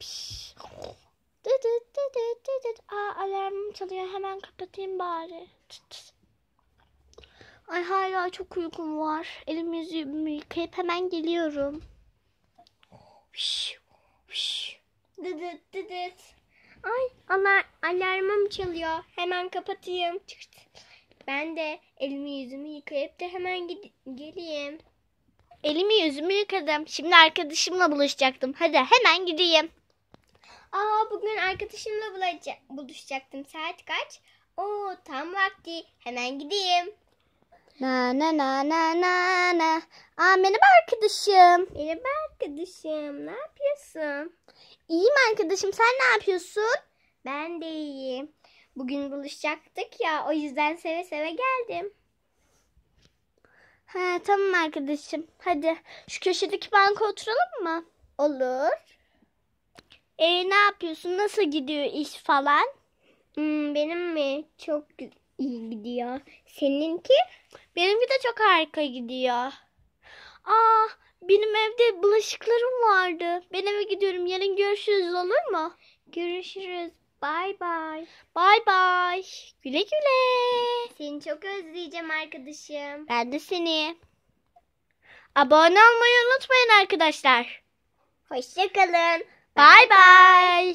Piş. Aa alarmım çalıyor. Hemen kapatayım bari. Ay hala çok uykum var. Elimi yüzümü yıkayıp hemen geliyorum. Piş, piş. Ay alar alarmım çalıyor. Hemen kapatayım. Ben de elimi yüzümü yıkayıp da hemen geleyim. Elimi yüzümü yıkadım. Şimdi arkadaşımla buluşacaktım. Hadi hemen gideyim. Aa bugün arkadaşımla buluşacaktım. Saat kaç? Oo tam vakti. Hemen gideyim. Na na na na na na. Aa merhaba arkadaşım. Merhaba arkadaşım. Ne yapıyorsun? İyiyim arkadaşım. Sen ne yapıyorsun? Ben de iyiyim. Bugün buluşacaktık ya. O yüzden seve seve geldim. Ha tamam arkadaşım. Hadi şu köşedeki banka oturalım mı? Olur. E ne yapıyorsun? Nasıl gidiyor iş falan? Hmm, benim mi? Çok iyi gidiyor. Seninki? Benimki de çok harika gidiyor. Aa, benim evde bulaşıklarım vardı. Ben eve gidiyorum. Yarın görüşürüz olur mu? Görüşürüz. Bay bay. Bay bay. Güle güle. Seni çok özleyeceğim arkadaşım. Ben de seni. Abone olmayı unutmayın arkadaşlar. Hoşçakalın. Bay bay.